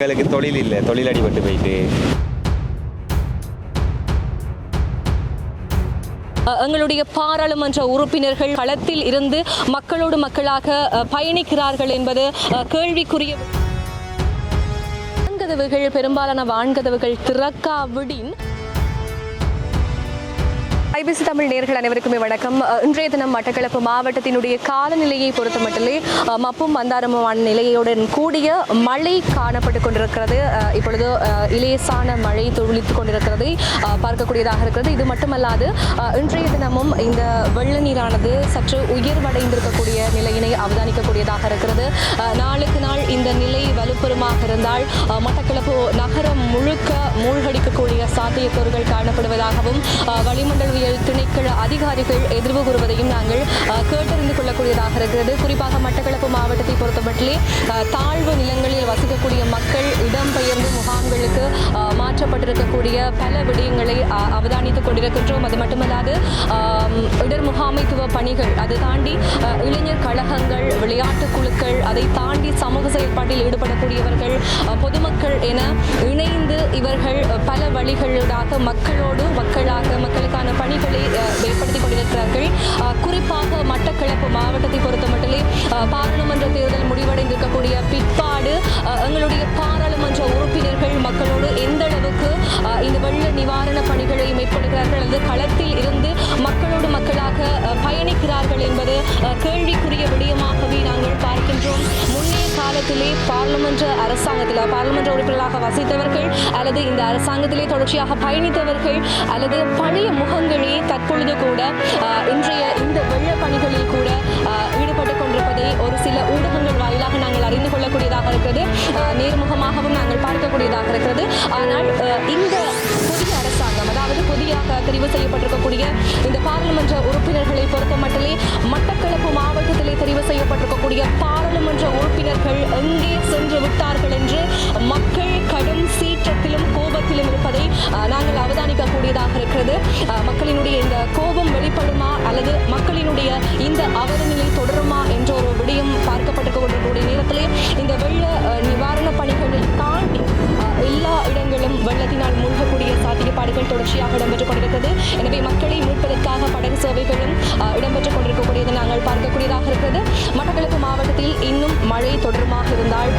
எங்களுக்கு தொழில் இல்லை தொழில் அடிபட்டு போயிட்டு. எங்களுடைய பாராளுமன்ற உறுப்பினர்கள் களத்தில் இருந்து மக்களோடு மக்களாக பயணிக்கிறார்கள் என்பது கேள்விக்குரிய வான்கதவுகள் பெரும்பாலான வான்கதவுகள் திறக்காவிடின் ஐபிசி தமிழ் நேர்கள் அனைவருக்குமே வணக்கம். இன்றைய தினம் மட்டக்களப்பு மாவட்டத்தினுடைய காலநிலையை பொறுத்தமட்டிலே மப்பும் மந்தாரமுமான நிலையுடன் கூடிய மழை காணப்பட்டு கொண்டிருக்கிறது. இப்பொழுது இலேசான மழை துளித்துக் கொண்டிருக்கிறதை. பார்க்கக்கூடியதாக இருக்கிறது. இது மட்டுமல்லாது இன்றைய தினமும் இந்த வெள்ள நீரானது சற்று உயர்வடைந்திருக்கக்கூடிய நிலையினை அவதானிக்கக்கூடியதாக இருக்கிறது. நாளுக்கு நாள் இந்த நிலை வலுப்பெறுமாக இருந்தால் மட்டக்களப்பு நகரம் முழுக்க மூழ்கடிக்கக்கூடிய சாத்தியக்கூறுகள் காணப்படுவதாகவும் அஹ், அரசியல் திணைக்கள அதிகாரிகள் எதிர்வு கூறுவதையும் நாங்கள் கேட்டறிந்து கொள்ளக்கூடியதாக இருக்கிறது. குறிப்பாக மட்டக்களப்பு மாவட்டத்தை பொறுத்தமட்டிலே தாழ்வு நிலங்களில் வசிக்கக்கூடிய மக்கள் இடம்பெயர்ந்து முகாம்களுக்கு மாற்றப்பட்டிருக்கக்கூடிய பல விடயங்களை அவதானித்துக் கொண்டிருக்கின்றோம். அது மட்டுமல்லாது இடர் முகாமைத்துவ பணிகள் அது தாண்டி இளைஞர் கழகங்கள் விளையாட்டு குழுக்கள் அதை தாண்டி சமூக செயல்பாட்டில் ஈடுபடக்கூடியவர்கள் பொதுமக்கள் என இணைந்து இவர்கள் பல வழிகளூடாக மக்களோடு மக்களாக மக்களுக்கான பணி அஹ், ஏற்படுத்திக் கொண்டிருக்கிறார்கள். குறிப்பாக மட்டக்கிழப்பு மாவட்டத்தை பொறுத்தமட்டிலே பாராளுமன்ற தேர்தல் முடிவடைந்திருக்கக்கூடிய பிற்பாடு எங்களுடைய பாராளுமன்ற உறுப்பினர்கள் மக்களோடு எந்த அளவுக்கு இந்த வெள்ள நிவாரண பணிகளை மேற்கொள்கிறார்கள் அல்லது களத்தில் இருந்து மக்களோடு மக்களாக பயணிக்கிறார்கள் என்பது கேள்விக்குரிய விடயமாகவே நாங்கள் பார்க்கின்றோம். முன்னே காலத்திலே பார்லிமென்ற அரசாங்கத்தில் பார்லிமென்ற உறுப்பினர்களாக வசித்தவர்கள் அல்லது இந்த அரசாங்கத்திலே தொடர்ச்சியாக பயணித்தவர்கள் அல்லது பழைய முகங்களே தற்பொழுது கூட இன்றைய இந்த வெள்ள பணிகளில் கூட ஈடுபட்டு கொண்டிருப்பதை ஒரு சில ஊடகங்கள் வாயிலாக நாங்கள் அறிந்து கொள்ளக்கூடியதாக இருக்கிறது. நேர்முகமாகவும் நாங்கள் பார்க்கக்கூடியதாக இருக்கிறது. ஆனால் இந்த புதிய அரசாங்கம் அதாவது புதியாக தெரிவு செய்யப்பட்டிருக்கக்கூடிய இந்த பாராளுமன்ற உறுப்பினர்களை பொறுத்த மட்டிலே மட்டக்களப்பு மாவட்ட மக்களினுடைய இந்த கோபம் வெளிப்படுமா அல்லது மக்களினுடைய இந்த அவலநிலை தொடருமா என்ற ஒரு விடயம் பார்க்கப்பட்டிருக்கக்கூடிய நேரத்திலே இந்த வெள்ள சாத்தியப்பாடுகள் தொடர்ச்சியாக இடம்பெற்றுக் கொண்டிருக்கிறது. எனவே மக்களை மீட்பதற்காக படகு சேவைகளும் இடம்பெற்றுக் கொண்டிருக்கக்கூடியதை நாங்கள் பார்க்கக்கூடியதாக இருக்கிறது. மட்டக்களப்பு மாவட்டத்தில் இன்னும் மழை தொடருமாக இருந்தால்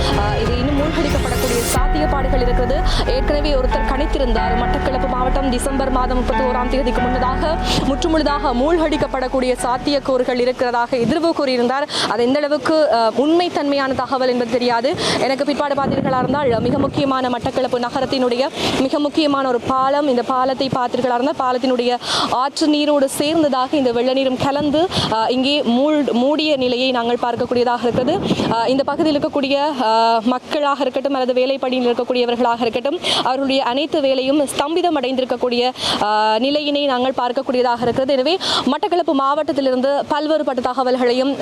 இது இன்னும் மூழ்கடிக்கப்படக்கூடிய சாத்தியப்பாடுகள் இருக்கிறது. ஏற்கனவே ஒருத்தர் கணித்திருந்தார். மட்டக்களப்பு மாவட்டம் டிசம்பர் மாதம் முப்பத்தி ஓராம் தேதிக்கு முன்னதாக முற்றுமுழுதாக மூழ்கடிக்கப்படக்கூடிய சாத்தியக்கூறுகள் இருக்கிறதாக எதிர்வு கூறியிருந்தார். அது எந்த அளவுக்கு உண்மைத்தன்மையான தகவல் என்பது தெரியாது. எனக்கு பிற்பாடு பார்த்தீர்களா இருந்தால் மிக முக்கியமான மட்டக்களப்பு நகரத்தினுடைய மிக முக்கியமான ஒரு பாலம் இந்த பாலத்தை பார்த்தீர்களா இருந்தால் பாலத்தினுடைய ஆற்று நீரோடு சேர்ந்ததாக இந்த வெள்ள நீரும் கலந்து இங்கே மூடிய நிலையை நாங்கள் பார்க்கக்கூடியதாக இருக்கிறது. இந்த பகுதியில் இருக்கக்கூடிய மக்களாக இருக்கட்டும் அல்லது வேலைப்படியில் இருக்கக்கூடியவர்களாக இருக்கட்டும் அவர்களுடைய அனைத்து வேலையும் ஸ்தம்பிதம் அடைந்திருக்கக்கூடிய நிலையினை நாங்கள் பார்க்கக்கூடியதாக இருக்கிறது. எனவே மட்டக்களப்பு மாவட்டத்திலிருந்து பல்வேறுபட்ட தகவல்களையும்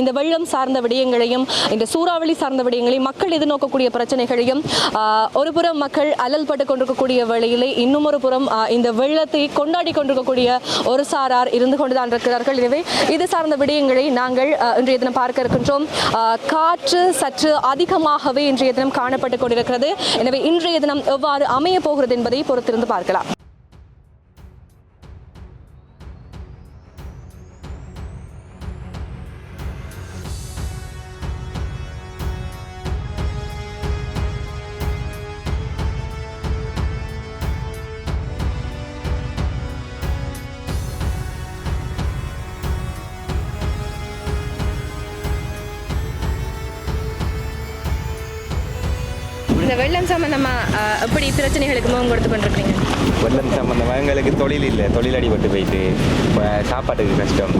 இந்த வெள்ளம் சார்ந்த விடயங்களையும் இந்த சூறாவளி சார்ந்த விடயங்களையும் மக்கள் எதிர்நோக்கக்கூடிய பிரச்சனைகளையும் ஒருபுறம் மக்கள் அலல்பட்டு கொண்டிருக்கக்கூடிய வேளையிலே இன்னும் ஒரு புறம் இந்த வெள்ளத்தை கொண்டாடி கொண்டிருக்கக்கூடிய ஒரு சாரார் இருந்து கொண்டுதான் இருக்கிறார்கள். எனவே இது சார்ந்த விடயங்களை நாங்கள் இன்றைய தினம் பார்க்க இருக்கின்றோம். காற்று சற்று அதிகமாகவே இன்றைய தினம் காணப்பட்டு கொண்டிருக்கிறது. எனவே இன்றைய தினம் எவ்வாறு அமைய போகிறது என்பதை பொறுத்திருந்து பார்க்கலாம். இந்த வெள்ளம் சம்பந்தமா எப்படி பிரச்சனைகளுக்கு முகம் கொடுத்து கொண்டிருக்கீங்க வெள்ளம் சம்பந்தமாக எங்களுக்கு தொழில் இல்லை. தொழில் அடிபட்டு போயிட்டு இப்போ சாப்பாட்டுக்கு கஷ்டம்.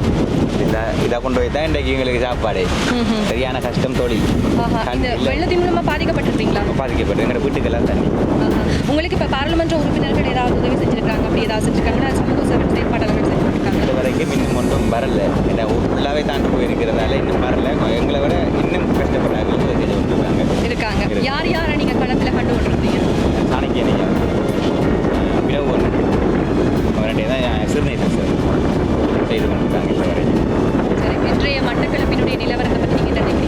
இதை இதை கொண்டு போய் தான் இன்றைக்கு எங்களுக்கு சாப்பாடு. சரியான கஷ்டம் தொழில். இந்த. வெள்ளத்தின் மூலமா பாதிக்கப்பட்டிருக்கீங்களா பாதிக்கப்பட்டு எங்களோட வீட்டுக்கெல்லாம் தண்ணி. உங்களுக்கு இப்ப பாராளுமன்ற உறுப்பினர்கள் ஏதாவது உதவி செஞ்சிருக்காங்க அப்படி ஏதாவது செஞ்சிருக்காங்கன்னா சமூக சேவை செயற்பாடுகள் செஞ்சிருக்காங்க. இது வரைக்கும் இன்னும் ஒன்றும் வரல. ஏன்னா ஃபுல்லாகவே தாண்டி போயிருக்கிறதால இன்னும் வரல. எங்களை விட இன்னும் கஷ்டப்படுறாங்க இருக்காங்க. இருக்கு. யார் யாரை நீங்க களத்துல கண்டு கொண்டிருந்தீங்க சாணக்கிய ஐயா பிளவு ஒன்று அவர்கிட்ட தான் சிறுநீர் சார். செய்து கொண்டிருக்காங்க இப்போ சரி இன்றைய மட்டக்களப்பினுடைய நிலவரத்தை பற்றி நீங்க என்ன நினைக்கிறீங்க?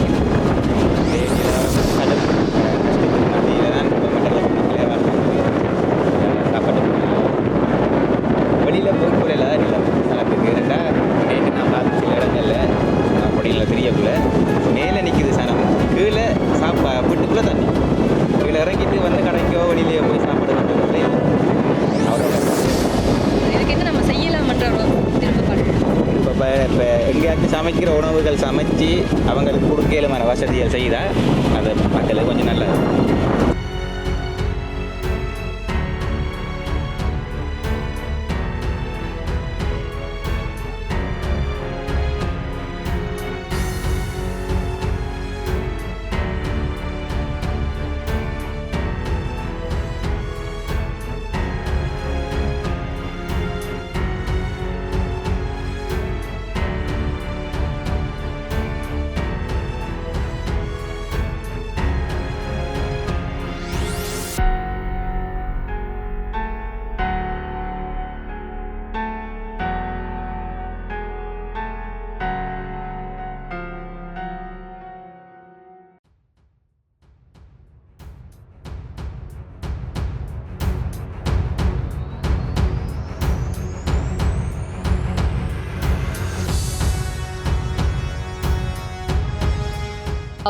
சமைக்கிற உணவுகள் சமைச்சு அவங்களுக்கு கொடுக்கலுமான வசதிகள் செய்தால் அது மக்களுக்கு கொஞ்சம் நல்லது.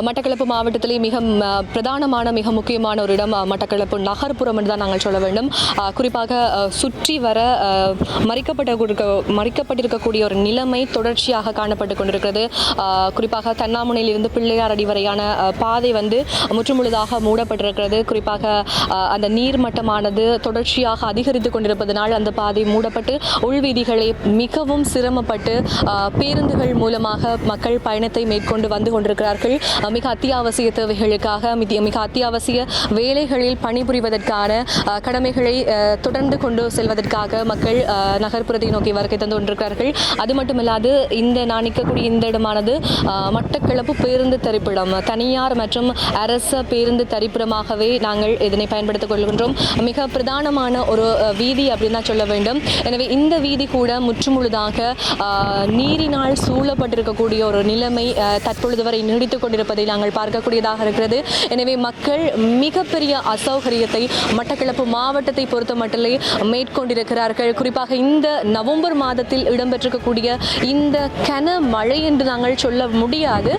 மட்டக்களப்பு மாவட்டத்திலே மிக பிரதானமான மிக முக்கியமான ஒரு இடம் மட்டக்களப்பு நகர்ப்புறம் என்று தான் நாங்கள் சொல்ல வேண்டும். குறிப்பாக சுற்றி வர மறிக்கப்பட்ட கொடுக்க மறிக்கப்பட்டிருக்கக்கூடிய ஒரு நிலைமை தொடர்ச்சியாக காணப்பட்டு கொண்டிருக்கிறது. குறிப்பாக தன்னாமுனையிலிருந்து பிள்ளையார் அடி வரையான பாதை வந்து முற்றுமுழுதாக மூடப்பட்டிருக்கிறது. குறிப்பாக அந்த நீர் மட்டமானது தொடர்ச்சியாக அதிகரித்து கொண்டிருப்பதனால் அந்த பாதை மூடப்பட்டு உள்வீதிகளை மிகவும் சிரமப்பட்டு பேருந்துகள் மூலமாக மக்கள் பயணத்தை மேற்கொண்டு வந்து கொண்டிருக்கிறார்கள். மிக அத்தியாவசிய தேவைகளுக்காக மிக அத்தியாவசிய வேலைகளில் பணிபுரிவதற்கான கடமைகளை தொடர்ந்து கொண்டு செல்வதற்காக மக்கள் நகர்ப்புறத்தை நோக்கி வருகை தந்து கொண்டிருக்கிறார்கள். அது மட்டுமல்லாது இந்த நான் நிற்கக்கூடிய இந்த இடமானது மட்டக்களப்பு பேருந்து தரிப்பிடம் தனியார் மற்றும் அரச பேருந்து தரிப்பிடமாகவே நாங்கள் இதனை பயன்படுத்திக் கொள்கின்றோம். மிக பிரதானமான ஒரு வீதி அப்படின்னு தான் சொல்ல வேண்டும். எனவே இந்த வீதி கூட முற்றுமுழுதாக நீரினால் சூழப்பட்டிருக்கக்கூடிய ஒரு நிலைமை தற்பொழுது வரை நீடித்துக் கொண்டிருப்பது நாங்கள் பார்க்கக்கூடியதாக இருக்கிறது. எனவே மக்கள் மிகப்பெரிய அசௌகரியத்தை மட்டக்களப்பு மாவட்டத்தை பொறுத்த மட்டிலே மேற்கொண்டிருக்கிறார்கள். குறிப்பாக இந்த நவம்பர் மாதத்தில் இடம்பெற்றிருக்கக்கூடிய இந்த கன மழை என்று நாங்கள் சொல்ல முடியாது.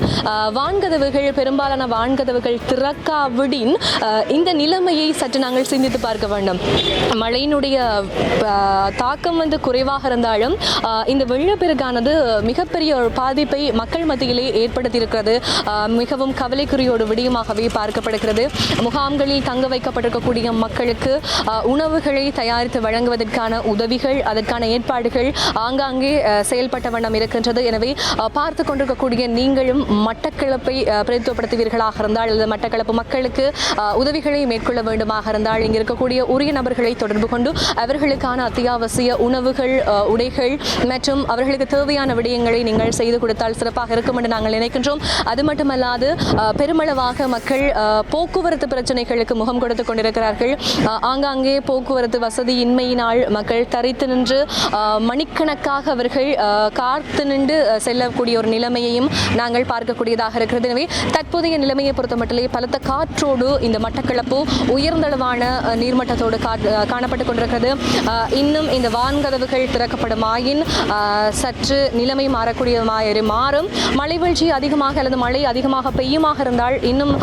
வான்கதவுகள் பெரும்பாலான வான்கதவுகள் திறக்காவிடின் இந்த நிலைமையை சற்று நாங்கள் சிந்தித்து பார்க்க வேண்டும். மழையினுடைய தாக்கம் வந்து குறைவாக இருந்தாலும் இந்த வெள்ளப்பெருக்கானது மிகப்பெரிய ஒரு பாதிப்பை மக்கள் மத்தியிலே ஏற்படுத்தியிருக்கிறது. மிகவும் கவலைக்குரியோடு விடயமாகவே பார்க்கப்படுகிறது. முகாம்களில் தங்க வைக்கப்பட்டிருக்கக்கூடிய மக்களுக்கு உணவுகளை தயாரித்து வழங்குவதற்கான உதவிகள் அதற்கான ஏற்பாடுகள் ஆங்காங்கே செயல்பட்ட வண்ணம் இருக்கின்றது. எனவே பார்த்து கொண்டிருக்கக்கூடிய நீங்களும் மட்டக்களப்பை அஹ், பிரதித்துவப்படுத்துவீர்களாக இருந்தால் அல்லது மட்டக்களப்பு மக்களுக்கு உதவிகளை மேற்கொள்ள வேண்டுமாக இருந்தால் இங்கே இருக்கக்கூடிய உரிய நபர்களை தொடர்பு கொண்டு அவர்களுக்கான அத்தியாவசிய உணவுகள் உடைகள் மற்றும் அவர்களுக்கு தேவையான விடயங்களை நீங்கள் செய்து கொடுத்தால் சிறப்பாக இருக்கும் என்று நாங்கள் நினைக்கின்றோம். அது மட்டுமல்லாது அது பெருமளவாக மக்கள் போக்குவரத்து பிரச்சனைகளுக்கு முகம் கொடுத்து கொண்டிருக்கிறார்கள். ஆங்காங்கே போக்குவரத்து வசதி இன்மையினால் மக்கள் தரித்து நின்று மணிக்கணக்காக அவர்கள் காத்து நின்று செல்லக்கூடிய ஒரு நிலைமையையும் நாங்கள் பார்க்கக்கூடியதாக இருக்கிறது. எனவே தற்போதைய நிலைமையை பொறுத்த மட்டிலே பலத்த காற்றோடு இந்த மட்டக்களப்பு உயர்ந்தளவான நீர்மட்டத்தோடு காணப்பட்டு கொண்டிருக்கிறது. இன்னும் இந்த வான்கதவுகள் திறக்கப்படுமாயின் சற்று நிலைமை மாறக்கூடியமாயிரு மாறும். மழை வீழ்ச்சி அதிகமாக அல்லது மழை அதிகமாக பெய்யுமாக இருந்தால் இன்னும்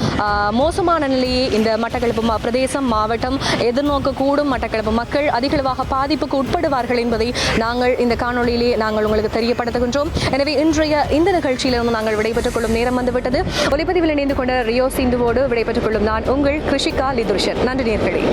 மோசமான நிலையை இந்த மட்டக்களப்பு பிரதேசம் மாவட்டம் எதிர்நோக்கக்கூடும் மட்டக்களப்பு மக்கள் அதிகளவாக பாதிப்புக்கு உட்படுவார்கள் என்பதை நாங்கள் இந்த காணொலியிலே நாங்கள் உங்களுக்கு தெரியப்படுத்துகின்றோம். எனவே இன்றைய இந்த நிகழ்ச்சியிலிருந்து நாங்கள் விடைபெற்றுக் கொள்ளும் நேரம் வந்துவிட்டது. ஒலிப்பதிவில் இணைந்து கொண்ட ரியோ சிந்துவோடு விடைபெற்றுக் கொள்ளும் நான் உங்கள் கிருஷிகா லிதுர்ஷன். நன்றி நேர்களே.